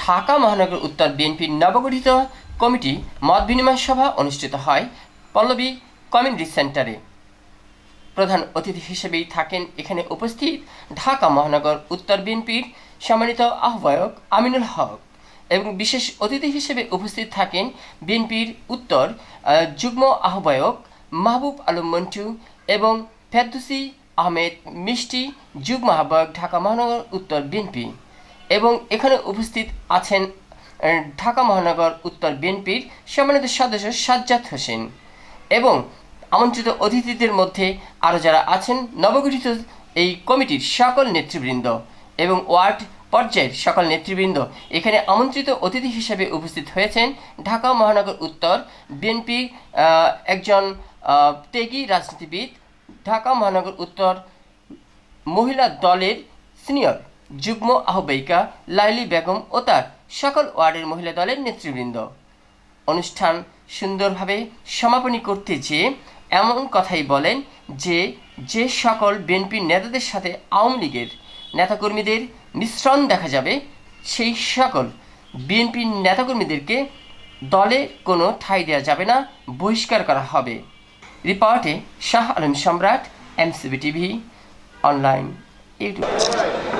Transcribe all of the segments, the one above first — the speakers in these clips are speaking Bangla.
ঢাকা মহানগর উত্তর বিএনপির নবগঠিত কমিটি মত বিনিময় সভা অনুষ্ঠিত হয় পল্লবী কমিউনিটি সেন্টারে। প্রধান অতিথি হিসেবেই থাকেন এখানে উপস্থিত ঢাকা মহানগর উত্তর বিএনপির সম্মানিত আহ্বায়ক আমিনুল হক এবং বিশেষ অতিথি হিসেবে উপস্থিত থাকেন বিএনপির উত্তর যুগ্ম আহ্বায়ক মাহবুব আলম মন্টু এবং ফেরদুসি আহমেদ মিষ্টি, যুগ্ম আহ্বায়ক ঢাকা মহানগর উত্তর বিএনপি। এবং এখানে উপস্থিত আছেন ঢাকা মহানগর উত্তর বিএনপির সম্মানিত সদস্য সাজ্জাদ হোসেন এবং আমন্ত্রিত অতিথিদের মধ্যে আরও যারা আছেন, নবগঠিত এই কমিটির সকল নেতৃবৃন্দ এবং ওয়ার্ড পর্যায়ের সকল নেতৃবৃন্দ। এখানে আমন্ত্রিত অতিথি হিসেবে উপস্থিত হয়েছেন ঢাকা মহানগর উত্তর বিএনপি একজন ত্যাগী রাজনীতিবিদ, ঢাকা মহানগর উত্তর মহিলা দলের সিনিয়র। যুগ্ম আহ্বায়িকা লাইলি বেগম ও তার সকল ওয়ার্ডের মহিলা দলের নেতৃবৃন্দ। অনুষ্ঠান সুন্দরভাবে সমাপনী করতে যেয়ে এমন কথাই বলেন যে যে সকল বিএনপির নেতাদের সাথে আওয়ামী লীগের নেতাকর্মীদের মিশ্রণ দেখা যাবে, সেই সকল বিএনপির নেতাকর্মীদেরকে দলে কোনো ঠাঁই দেওয়া যাবে না, বহিষ্কার করা হবে। রিপোর্টে Shah Alam Samrat, MCB TV, online, YouTube.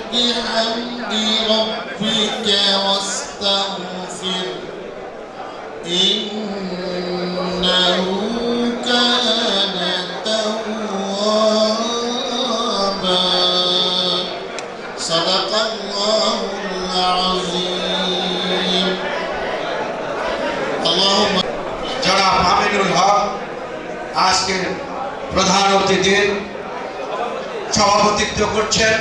بحمد ربك واستغفر إنه كان توابا صدق الله العظيم اللهم জনাব আমিনুল হক আজকের প্রধান অতিথির সভাপতিত্ব করছেন